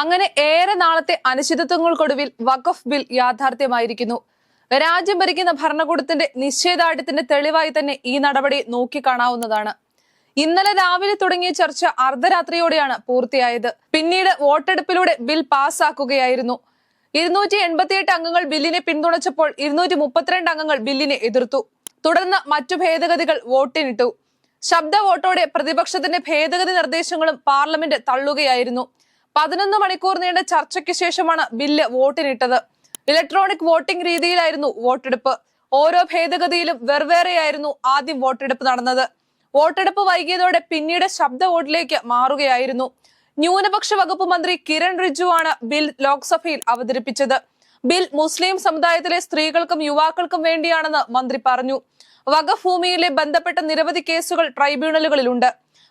അങ്ങനെ ഏറെ നാളത്തെ അനിശ്ചിതത്വങ്ങൾക്കൊടുവിൽ വഖഫ് ബിൽ യാഥാർത്ഥ്യമായിരിക്കുന്നു. രാജ്യം ഭരിക്കുന്ന ഭരണകൂടത്തിന്റെ നിശ്ചയദാർഢ്യത്തിന്റെ തെളിവായി തന്നെ ഈ നടപടി നോക്കിക്കാണാവുന്നതാണ്. ഇന്നലെ രാവിലെ തുടങ്ങിയ ചർച്ച അർദ്ധരാത്രിയോടെയാണ് പൂർത്തിയായത്. പിന്നീട് വോട്ടെടുപ്പിലൂടെ ബിൽ പാസ്സാക്കുകയായിരുന്നു ഇരുന്നൂറ്റി എൺപത്തിയെട്ട് അംഗങ്ങൾ ബില്ലിനെ പിന്തുണച്ചപ്പോൾ ഇരുന്നൂറ്റി മുപ്പത്തിരണ്ട് അംഗങ്ങൾ ബില്ലിനെ എതിർത്തു. തുടർന്ന് മറ്റു ഭേദഗതികൾ വോട്ടിനിട്ടു. ശബ്ദ വോട്ടോടെ പ്രതിപക്ഷത്തിന്റെ ഭേദഗതി നിർദ്ദേശങ്ങളും പാർലമെന്റ് തള്ളുകയായിരുന്നു. പതിനൊന്ന് മണിക്കൂർ നീണ്ട ചർച്ചയ്ക്ക് ശേഷമാണ് ബില്ല് വോട്ടിനിട്ടത്. ഇലക്ട്രോണിക് വോട്ടിംഗ് രീതിയിലായിരുന്നു വോട്ടെടുപ്പ്. ഓരോ ഭേദഗതിയിലും വെവ്വേറെയായിരുന്നു ആദ്യം വോട്ടെടുപ്പ് നടന്നത്. വോട്ടെടുപ്പ് വൈകിയതോടെ പിന്നീട് ശബ്ദ വോട്ടിലേക്ക് മാറുകയായിരുന്നു. ന്യൂനപക്ഷ വകുപ്പ് മന്ത്രി കിരൺ റിജു ആണ് ബിൽ ലോക്സഭയിൽ അവതരിപ്പിച്ചത്. ബിൽ മുസ്ലിം സമുദായത്തിലെ സ്ത്രീകൾക്കും യുവാക്കൾക്കും വേണ്ടിയാണെന്ന് മന്ത്രി പറഞ്ഞു. വകഭൂമിയിലെ ഭൂമിയിലെ ബന്ധപ്പെട്ട നിരവധി കേസുകൾ ട്രൈബ്യൂണലുകളിലുണ്ട്.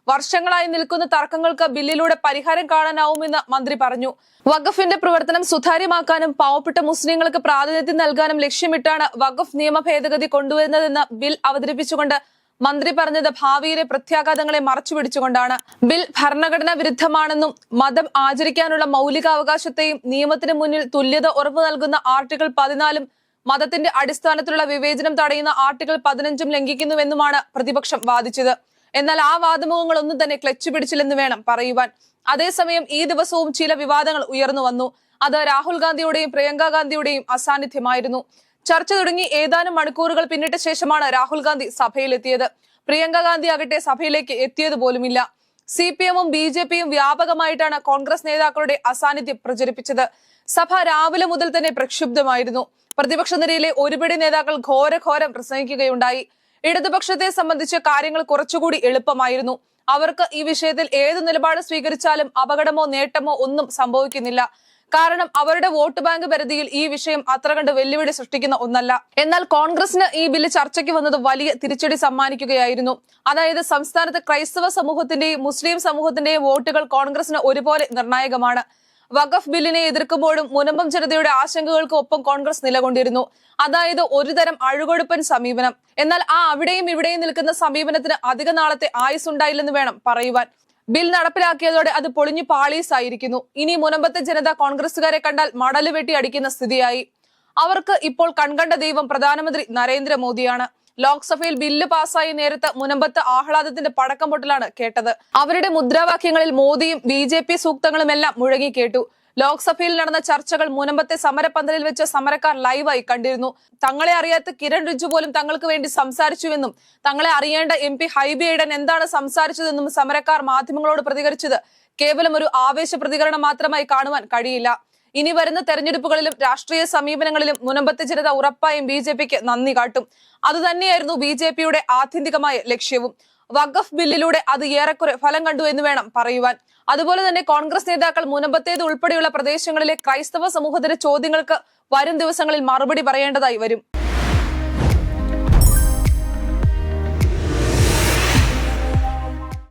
വർഷങ്ങളായി നിൽക്കുന്ന തർക്കങ്ങൾക്ക് ബില്ലിലൂടെ പരിഹാരം കാണാനാവുമെന്ന് മന്ത്രി പറഞ്ഞു. വഖഫിന്റെ പ്രവർത്തനം സുതാര്യമാക്കാനും പാവപ്പെട്ട മുസ്ലിങ്ങൾക്ക് പ്രാതിനിധ്യം നൽകാനും ലക്ഷ്യമിട്ടാണ് വഖഫ് നിയമ ഭേദഗതി കൊണ്ടുവരുന്നതെന്ന് ബിൽ അവതരിപ്പിച്ചുകൊണ്ട് മന്ത്രി പറഞ്ഞത് ഭാവിയിലെ പ്രത്യാഘാതങ്ങളെ മറച്ചുപിടിച്ചുകൊണ്ടാണ്. ബിൽ ഭരണഘടനാ വിരുദ്ധമാണെന്നും മതം ആചരിക്കാനുള്ള മൗലികാവകാശത്തെയും നിയമത്തിന് മുന്നിൽ തുല്യത ഉറപ്പു നൽകുന്ന ആർട്ടിക്കിൾ പതിനാലും മതത്തിന്റെ അടിസ്ഥാനത്തിലുള്ള വിവേചനം തടയുന്ന ആർട്ടിക്കിൾ പതിനഞ്ചും ലംഘിക്കുന്നുവെന്നുമാണ് പ്രതിപക്ഷം വാദിച്ചത്. എന്നാൽ ആ വാദമുഖങ്ങൾ ഒന്നും തന്നെ ക്ലച്ച് പിടിച്ചില്ലെന്ന് വേണം പറയുവാൻ. അതേസമയം ഈ ദിവസവും ചില വിവാദങ്ങൾ ഉയർന്നു വന്നു. അത് രാഹുൽ ഗാന്ധിയുടെയും പ്രിയങ്ക ഗാന്ധിയുടെയും അസാന്നിധ്യമായിരുന്നു. ചർച്ച തുടങ്ങി ഏതാനും മണിക്കൂറുകൾ പിന്നിട്ട ശേഷമാണ് രാഹുൽ ഗാന്ധി സഭയിലെത്തിയത്. പ്രിയങ്ക ഗാന്ധി ആകട്ടെ സഭയിലേക്ക് എത്തിയത് പോലുമില്ല. സി പി എമ്മും ബി ജെ പിയും വ്യാപകമായിട്ടാണ് കോൺഗ്രസ് നേതാക്കളുടെ അസാന്നിധ്യം പ്രചരിപ്പിച്ചത്. സഭ രാവിലെ മുതൽ തന്നെ പ്രക്ഷുബ്ധമായിരുന്നു. പ്രതിപക്ഷ നിരയിലെ ഒരുപിടി നേതാക്കൾ ഘോരഘോരം പ്രസംഗിക്കുകയുണ്ടായി. ഇടതുപക്ഷത്തെ സംബന്ധിച്ച് കാര്യങ്ങൾ കുറച്ചുകൂടി എളുപ്പമായിരുന്നു. അവർക്ക് ഈ വിഷയത്തിൽ ഏത് നിലപാട് സ്വീകരിച്ചാലും അപകടമോ നേട്ടമോ ഒന്നും സംഭവിക്കുന്നില്ല. കാരണം അവരുടെ വോട്ട് ബാങ്ക് പരിധിയിൽ ഈ വിഷയം അത്ര കണ്ട് വെല്ലുവിളി സൃഷ്ടിക്കുന്ന ഒന്നല്ല. എന്നാൽ കോൺഗ്രസിന് ഈ ബില്ല് ചർച്ചയ്ക്ക് വന്നത് വലിയ തിരിച്ചടി സമ്മാനിക്കുകയായിരുന്നു. അതായത് സംസ്ഥാനത്ത് ക്രൈസ്തവ സമൂഹത്തിന്റെയും മുസ്ലിം സമൂഹത്തിന്റെയും വോട്ടുകൾ കോൺഗ്രസിന് ഒരുപോലെ നിർണായകമാണ്. വഖഫ് ബില്ലിനെ എതിർക്കുമ്പോഴും മുനമ്പം ജനതയുടെ ആശങ്കകൾക്ക് ഒപ്പം കോൺഗ്രസ് നിലകൊണ്ടിരുന്നു. അതായത് ഒരുതരം അഴുകൊടുപ്പൻ സമീപനം. എന്നാൽ ആ അവിടെയും ഇവിടെയും നിൽക്കുന്ന സമീപനത്തിന് അധിക നാളത്തെ ആയുസ് ഉണ്ടായില്ലെന്ന് വേണം പറയുവാൻ. ബിൽ നടപ്പിലാക്കിയതോടെ അത് പൊളിഞ്ഞു പാളീസായിരിക്കുന്നു. ഇനി മുനമ്പത്തെ ജനത കോൺഗ്രസുകാരെ കണ്ടാൽ മടലുവെട്ടി അടിക്കുന്ന സ്ഥിതിയായി. അവർക്ക് ഇപ്പോൾ കൺകണ്ട ദൈവം പ്രധാനമന്ത്രി നരേന്ദ്രമോദിയാണ്. ലോക്സഭയിൽ ബില്ല് പാസ്സായ നേരത്ത് മുനമ്പത്ത് ആഹ്ലാദത്തിന്റെ പടക്കം പൊട്ടലാണ് കേട്ടത്. അവരുടെ മുദ്രാവാക്യങ്ങളിൽ മോദിയും ബി ജെ പി സൂക്തങ്ങളുമെല്ലാം മുഴങ്ങി കേട്ടു. ലോക്സഭയിൽ നടന്ന ചർച്ചകൾ മുനമ്പത്തെ സമരപന്തലിൽ വെച്ച് സമരക്കാർ ലൈവായി കണ്ടിരുന്നു. തങ്ങളെ അറിയാത്ത കിരൺ റിജു പോലും തങ്ങൾക്ക് വേണ്ടി സംസാരിച്ചുവെന്നും തങ്ങളെ അറിയേണ്ട എം പി ഹൈബി എന്താണ് സംസാരിച്ചതെന്നും സമരക്കാർ മാധ്യമങ്ങളോട് പ്രതികരിച്ചത്. കേവലം ഒരു ആവേശ പ്രതികരണം മാത്രമായി കാണുവാൻ കഴിയില്ല. ഇനി വരുന്ന തെരഞ്ഞെടുപ്പുകളിലും രാഷ്ട്രീയ സമീപനങ്ങളിലും മുനമ്പത്തെ ജനത ഉറപ്പായും ബി ജെ പിക്ക് നന്ദി കാട്ടും. അതുതന്നെയായിരുന്നു ബി ജെ പിയുടെ ആത്യന്തികമായ ലക്ഷ്യവും. വഖഫ് ബില്ലിലൂടെ അത് ഏറെക്കുറെ ഫലം കണ്ടു എന്ന് വേണം പറയുവാൻ. അതുപോലെ തന്നെ കോൺഗ്രസ് നേതാക്കൾ മുനമ്പത്തേത് ഉൾപ്പെടെയുള്ള പ്രദേശങ്ങളിലെ ക്രൈസ്തവ സമൂഹത്തിന്റെ ചോദ്യങ്ങൾക്ക് വരും ദിവസങ്ങളിൽ മറുപടി പറയേണ്ടതായി വരും.